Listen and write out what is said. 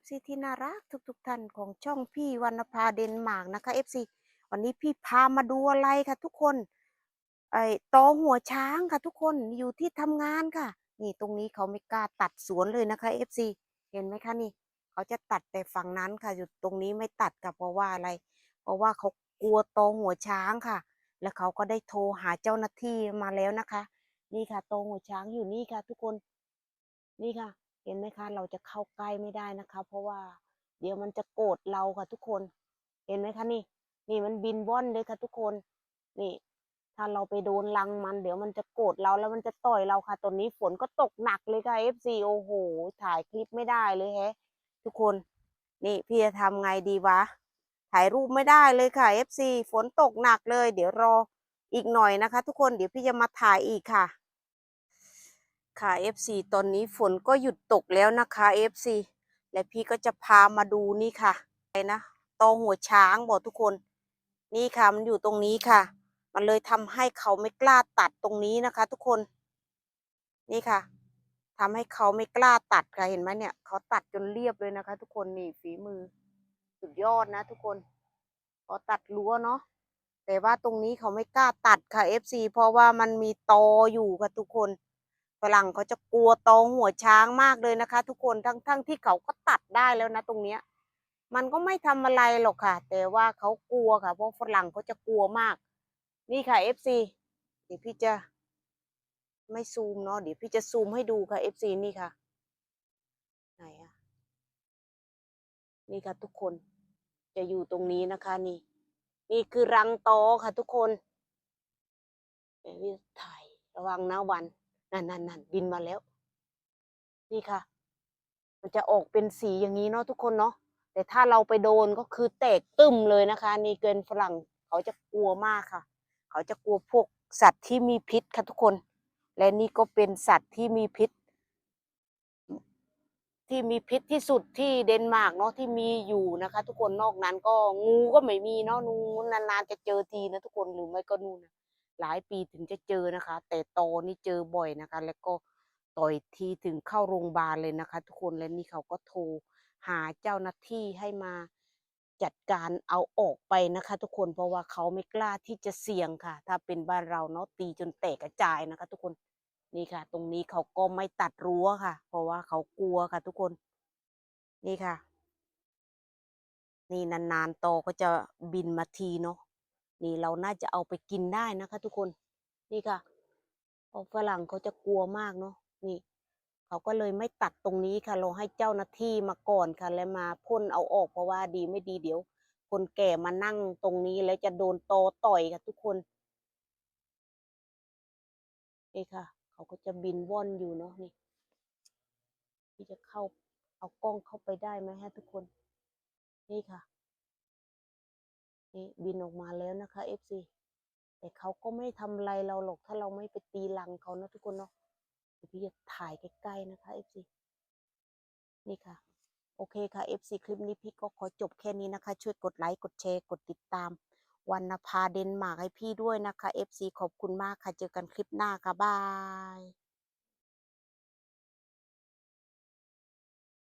FC ที่น่ารักทุกๆท่านของช่องพี่วรรณภาเดนมาร์กนะคะ FC วันนี้พี่พามาดูอะไรค่ะทุกคนไอ้ตอหัวช้างค่ะทุกคนอยู่ที่ทำงานค่ะ นี่ตรงนี้เขาไม่กล้าตัดสวนเลยนะคะ FC เห็นไหมคะนี่ เขาจะตัดแต่ฝั่งนั้นค่ะ อยู่ตรงนี้ไม่ตัดค่ะเพราะว่าอะไร เพราะว่าเขากลัวตอหัวช้างค่ะ แล้วเขาก็ได้โทรหาเจ้าหน้าที่มาแล้วนะคะ นี่ค่ะตอหัวช้างอยู่นี่ค่ะ ทุกคน นี่ค่ะ เห็นไหมคะ เราจะเข้าใกล้ไม่ได้นะคะ เพราะว่าเดี๋ยวมันจะโกรธเราค่ะทุกคน เห็นไหมคะนี่ นี่มันบินว่อนเลยค่ะทุกคน นี่ ถ้าเราไปโดนรังมัน เดี๋ยวมันจะโกรธเราแล้วมันจะต่อยเราค่ะตอนนี้ฝนก็ตกหนักเลยค่ะ FC โอ้โหถ่ายคลิปไม่ได้เลยแฮะ ทุกคน นี่พี่จะทำไงดีวะ ถ่ายรูปไม่ได้เลยค่ะ FC ฝนตกหนักเลย เดี๋ยวรออีกหน่อยนะคะ ทุกคนเดี๋ยวพี่จะมาถ่ายอีกค่ะ ค่ะ FC ตอนนี้ฝนก็หยุดตกแล้วนะคะ FC และพี่ก็จะพามาดูนี่ค่ะอะไรนะตอหัวช้างบอกทุกคน นี่ค่ะมันอยู่ตรงนี้ค่ะ มันเลยทำให้เขาไม่กล้าตัดตรงนี้นะคะ ทุกคน นี่ค่ะทำให้เขาไม่กล้าตัดค่ะเห็นไหมเนี่ยเขาตัดจนเรียบเลยนะคะ ทุกคนนี่ฝีมือ สุดยอดนะ ทุกคนเขาตัดรั้วเนาะแต่ว่าตรงนี้เขาไม่กล้าตัดค่ะ FC เพราะว่ามันมีตออยู่ค่ะทุกคน ฝรั่งเขาจะกลัวตอหัวช้างมากเลยนะคะ ทุกคนทั้งทั้งที่เขาก็ตัดได้แล้วนะ ตรงเนี้ย มันก็ไม่ทำอะไรหรอกค่ะ แต่ว่าเขากลัวค่ะ เพราะฝรั่งเขาจะกลัวมาก นี่ค่ะ FC เดี๋ยวพี่จะไม่ซูมเนาะเดี๋ยวพี่จะซูมให้ดูค่ะ FC นี่ค่ะไหนอะนี่ค่ะทุกคนจะอยู่ตรงนี้นะคะนี่ นี่คือรังตอค่ะทุกคนเดี๋ยวพี่ถ่ายระวังนะวัน นั่นนั่นนั่นบินมาแล้ว นี่ค่ะ มันจะออกเป็นสีอย่างนี้เนาะทุกคนเนาะแต่ถ้าเราไปโดนก็คือแตกตึมเลยนะคะ นี่เกินฝรั่งเขาจะกลัวมากค่ะ เขาจะกลัวพวกสัตว์ที่มีพิษค่ะทุกคน และนี่ก็เป็นสัตว์ที่มีพิษ ที่มีพิษที่สุดที่เดนมาร์กเนาะที่มีอยู่นะคะ ทุกคนนอกนั้นก็งูก็ไม่มีเนาะงูนานๆจะเจอทีนะทุกคนหรือไม่ก็นู่นนะ หลายปีถึงจะเจอนะคะ แต่โตนี่เจอบ่อยนะคะ แล้วก็ต่อยทีถึงเข้าโรงพยาบาลเลยนะคะ ทุกคนและนี่เขาก็โทรหาเจ้าหน้าที่ให้มาจัดการเอาออกไปนะคะ ทุกคนเพราะว่าเขาไม่กล้าที่จะเสี่ยงค่ะ ถ้าเป็นบ้านเราเนาะตีจนแตกกระจายนะคะ ทุกคนนี่ค่ะ ตรงนี้เขาก็ไม่ตัดรั้วค่ะ เพราะว่าเขากลัวค่ะ ทุกคน นี่ค่ะ นี่นานๆโตก็จะบินมาทีเนาะ นี่เราน่าจะเอาไปกินได้นะคะ ทุกคนนี่ค่ะเพราะฝรั่งเขาจะกลัวมากเนาะนี่เขาก็เลยไม่ตัดตรงนี้ค่ะ เราให้เจ้าหน้าที่มาก่อนค่ะ แล้วมาพ่นเอาออกเพราะว่าดีไม่ดีเดี๋ยว คนแก่มานั่งตรงนี้แล้วจะโดนโตต่อยค่ะทุกคนนี่ค่ะ เขาก็จะบินว่อนอยู่เนาะนี่ที่จะเข้าเอากล้องเข้าไปได้ไหมฮะทุกคน นี่ค่ะ นี่บินออกมาแล้วนะคะ FC แต่เขาก็ไม่ทำอะไรเราหรอกถ้าเราไม่ไปตีรังเขานะทุกคนเนาะเดี๋ยวพี่จะถ่ายใกล้ๆนะคะ FC นี่ค่ะ โอเคค่ะ FC คลิปนี้พี่ก็ขอจบแค่นี้นะคะ ช่วยกดไลค์กดแชร์กดติดตามวรรณภาเดนมาร์กให้พี่ด้วยนะคะ FC ขอบคุณมากค่ะ เจอกันคลิปหน้าค่ะบาย